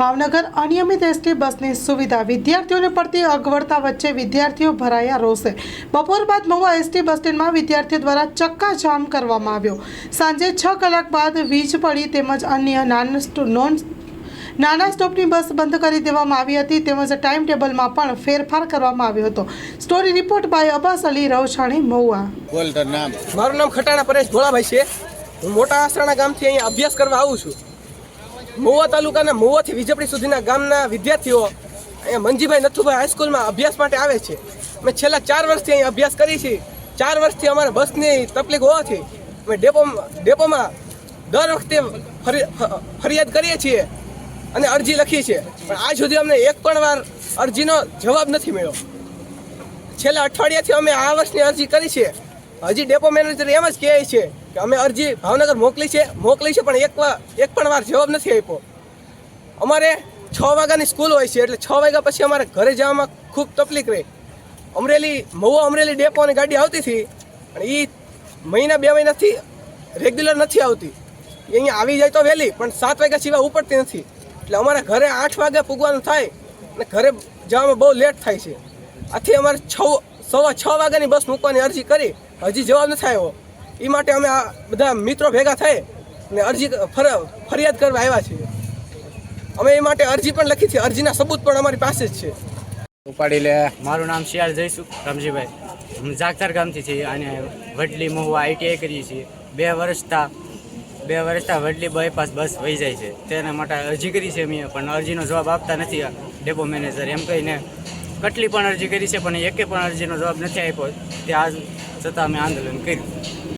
ભાવનગર અનિયમિત એસટી બસની સુવિધા વિદ્યાર્થીઓને પડતી અગવડતા વચ્ચે વિદ્યાર્થીઓ ભરાયા રોષે. બપોર બાદ મહુવા એસટી બસ સ્ટેન્ડમાં વિદ્યાર્થીઓ દ્વારા ચક્કાજામ કરવામાં આવ્યો. સાંજે છ કલાક બાદ વીજ પડી તેમજ અન્ય નાન સ્ટો- નોન નાના સ્ટોપની બસ બંધ કરી દેવામાં આવી હતી તેમજ ટાઈમ ટેબલમાં પણ ફેરફાર કરવામાં આવ્યો હતો. Story report by Abbas Ali Ravchhani Mahuva. બોલ નામ? મારું નામ ખટાણા પરેશ ભોળાભાઈ છે. હું મોટા આસરાણા ગામથી અહીંયા અભ્યાસ કરવા આવું છું. મહુવા તાલુકાના મહુવાથી વિજપડી સુધીના ગામના વિદ્યાર્થીઓ અહીંયા મંજીભાઈ નથુભાઈ હાઈસ્કૂલમાં અભ્યાસ માટે આવે છે. અમે છેલ્લા ચાર વર્ષથી અહીં અભ્યાસ કરી છીએ. ચાર વર્ષથી અમારે બસની તકલીફ હોવાથી અમે ડેપો ડેપોમાં દર વખતે ફરિયાદ કરીએ છીએ અને અરજી લખી છે પણ આજ સુધી અમને એક પણ વાર અરજીનો જવાબ નથી મળ્યો. છેલ્લા અઠવાડિયાથી અમે આ વર્ષની અરજી કરી છે. હજી ડેપો મેનેજર એમ જ કહે છે કે અમે અરજી ભાવનગર મોકલી છે મોકલી છે, પણ એક એક પણ વાર જવાબ નથી આપ્યો. અમારે છ વાગ્યાની સ્કૂલ હોય છે, એટલે છ વાગ્યા પછી અમારે ઘરે જવામાં ખૂબ તકલીફ રહે. અમરેલી, મહુવા અમરેલી ડેપોની ગાડી આવતી હતી, પણ એ મહિના, બે મહિનાથી રેગ્યુલર નથી આવતી. અહીંયા આવી જાય તો વહેલી, પણ સાત વાગ્યા સિવાય ઉપડતી નથી. એટલે અમારે ઘરે આઠ વાગે પૂગવાનું થાય અને ઘરે જવામાં બહુ લેટ થાય છે. આથી અમારે છ સવા છ વાગ્યાની બસ મૂકવાની અરજી કરી. હજી જવાબ નથી આવ્યો. એ માટે અમે આ બધા મિત્રો ભેગા થઈ અને અરજી ફર- ફરિયાદ કરવા આવ્યા છીએ. અમે એ માટે અરજી પણ લખી છે. અરજીના સબૂત પણ અમારી પાસે જ છે. ઉપાડી લે. મારું નામ શિયાળ જયસુખ રમજીભાઈ. હું જાગતર ગામથી છીએ અને વડલી મહુવા આઈટીઆઈ કરીએ છીએ. બે વર્ષતા બે વર્ષતા વડલી બાયપાસ બસ વહી જાય છે. તેના માટે અરજી કરી છે અમે, પણ અરજીનો જવાબ આપતા નથી ડેપો મેનેજર. એમ કહીને કેટલી પણ અરજી કરી છે, પણ એકે પણ અરજીનો જવાબ નથી આપ્યો. તે આજ છતાં અમે આંદોલન કર્યું.